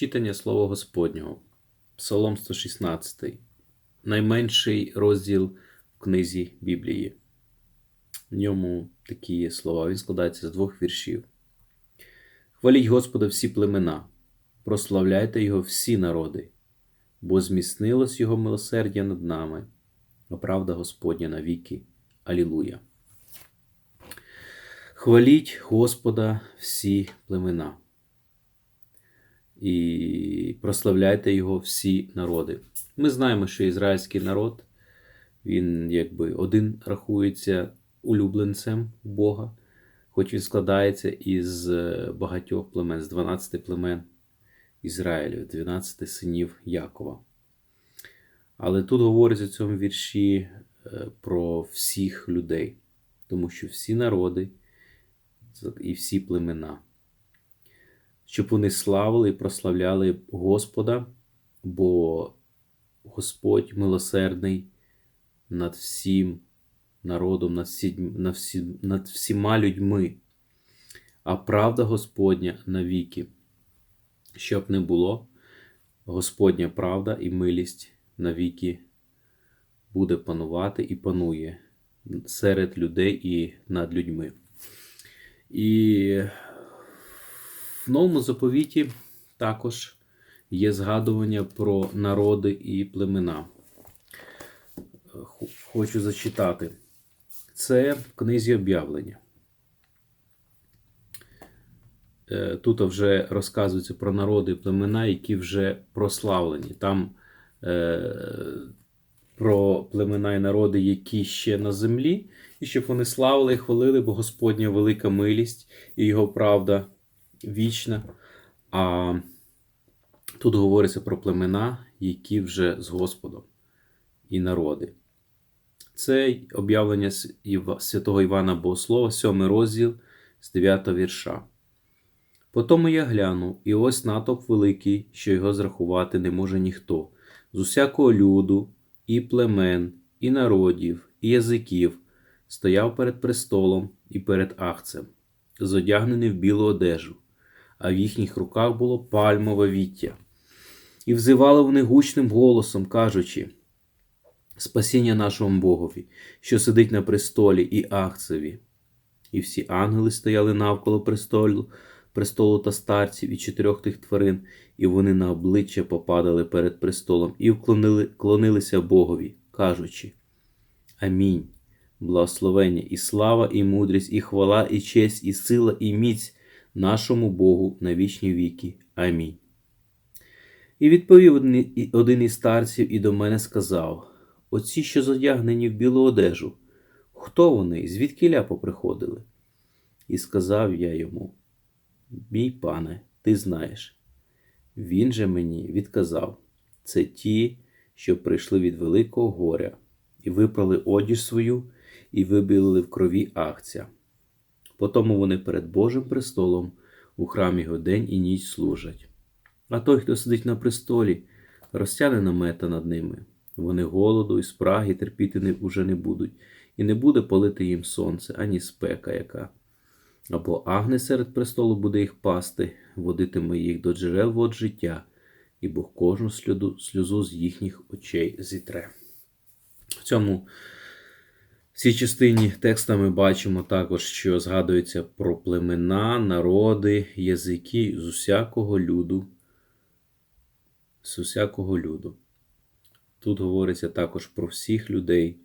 Читання Слова Господнього, Псалом 116, найменший розділ в книзі Біблії. В ньому такі є слова. Він складається з двох віршів. Хваліть Господа всі племена, прославляйте Його всі народи, бо зміцнилось Його милосердя над нами, а правда Господня навіки. Алілуя. Хваліть Господа всі племена і прославляйте Його всі народи. Ми знаємо, що ізраїльський народ, він якби один рахується улюбленцем Бога, хоч він складається із багатьох племен, з 12 племен Ізраїлю, 12 синів Якова. Але тут говориться в цьому вірші е, про всіх людей, тому що всі народи і всі племена щоб вони славили і прославляли Господа, бо Господь милосердний над всім народом, над, всі, над, всі, над всіма людьми, а правда Господня навіки. Щоб не було, Господня правда і милість навіки буде панувати і панує серед людей і над людьми. І в новому заповіті також є згадування про народи і племена. Хочу зачитати. Це в книзі об'явлення. Е, тут вже розказується про народи і племена, які вже прославлені. Там е, про племена і народи, які ще на землі, і щоб вони славили і хвалили, бо Господня велика милість і його правда вічна. А тут говориться про племена, які вже з Господом і народи. Це об'явлення святого Івана Богослова, 7 розділ з 9 вірша. Потому я глянув, і ось натовп великий, що його зрахувати не може ніхто, з усякого люду, і племен, і народів, і язиків, стояв перед престолом і перед ахцем, зодягнений в білу одежу, а в їхніх руках було пальмове віття. І взивали вони гучним голосом, кажучи: Спасіння нашому Богові, що сидить на престолі і Ахцеві. І всі ангели стояли навколо престолу, престолу та старців і чотирьох тих тварин, і вони на обличчя попадали перед престолом і вклонили, Богові, кажучи: Амінь. Благословення і слава, і мудрість, і хвала, і честь, і сила, і міць нашому Богу на вічні віки. Амінь. І відповів один із старців і до мене сказав: Оці, що зодягнені в білу одежу, хто вони, звідки ля поприходили? І сказав я йому: Мій пане, ти знаєш. Він же мені відказав: це ті, що прийшли від великого горя, і випрали одіж свою, і вибілили в крові акця. Потому вони перед Божим престолом у храмі його день і ніч служать. А той, хто сидить на престолі, розтягне намета над ними. Вони голоду і спраги терпіти не, уже не будуть, і не буде палити їм сонце, ані спека яка. Або агне серед престолу буде їх пасти, водитиме їх до джерел вод життя, і Бог кожну сльозу, з їхніх очей зітре. В цьому в цій частині текста ми бачимо також, що згадується про племена, народи, язики з усякого люду. З усякого люду. Тут говориться також про всіх людей,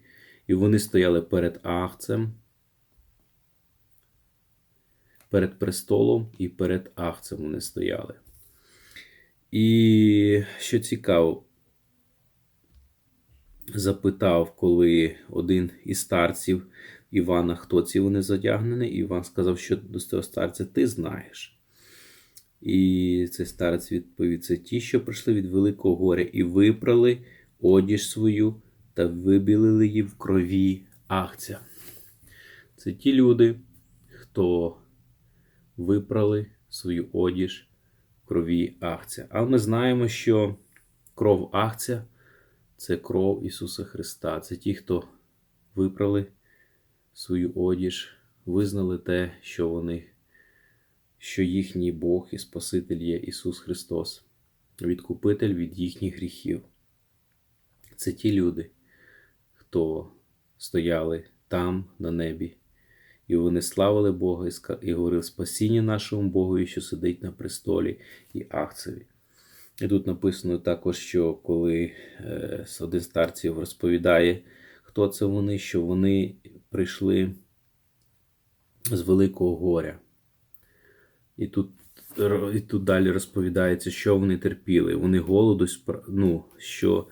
і вони стояли перед Ахцем, перед престолом і перед Ахцем вони стояли. І що цікаво, запитав, коли один із старців Івана, хто ці вони задягнені, і Іван сказав, що до цього старця ти знаєш. І цей старець відповів: це ті, що прийшли від Великого горя, і випрали одіж свою та вибілили її в крові Ахця. Це ті люди, хто випрали свою одіж в крові Ахця. Але ми знаємо, що кров Ахця це кров Ісуса Христа. Це ті, хто випрали свою одіж, визнали те, що вони, що їхній Бог і Спаситель є Ісус Христос. відкупитель від їхніх гріхів. Це ті люди, хто стояли там, на небі, і вони славили Бога і говорили спасіння нашому Богу, що сидить на престолі і Ахцеві. І тут написано також, що коли е, один старців розповідає, хто це вони, що вони прийшли з великого горя. І тут, і тут далі розповідається, що вони терпіли. Вони голоду, ну, що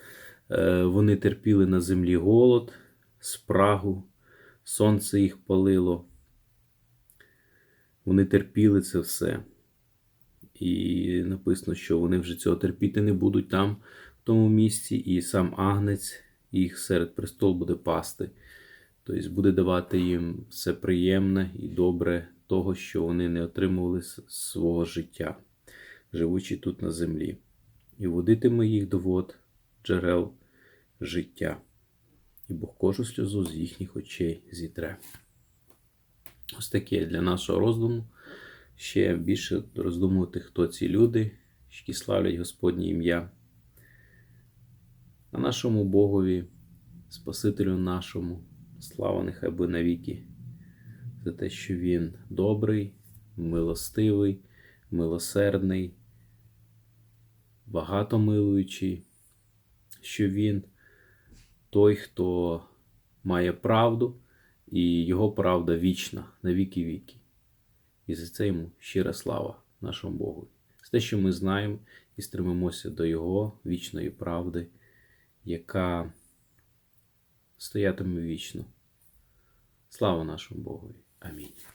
е, вони терпіли на землі голод, спрагу, сонце їх палило. Вони терпіли це все. І написано, що вони вже цього терпіти не будуть там, в тому місці, і сам агнець їх серед престол буде пасти. Тобто буде давати їм все приємне і добре того, що вони не отримували свого життя, живучи тут на землі. І водитиме їх до вод джерел життя, і Бог кожу сльозу з їхніх очей зітре. Ось таке для нашого роздуму. Ще більше роздумувати, хто ці люди, які славлять Господнє ім'я. А нашому Богові, Спасителю нашому, слава нехай буде навіки, за те, що Він добрий, милостивий, милосердний, багатомилуючий, що Він той, хто має правду, і Його правда вічна на віки віки. І за це йому щира слава нашому Богу. За те, що ми знаємо і стремимося до Його вічної правди, яка стоятиме вічно. Слава нашому Богу. Амінь.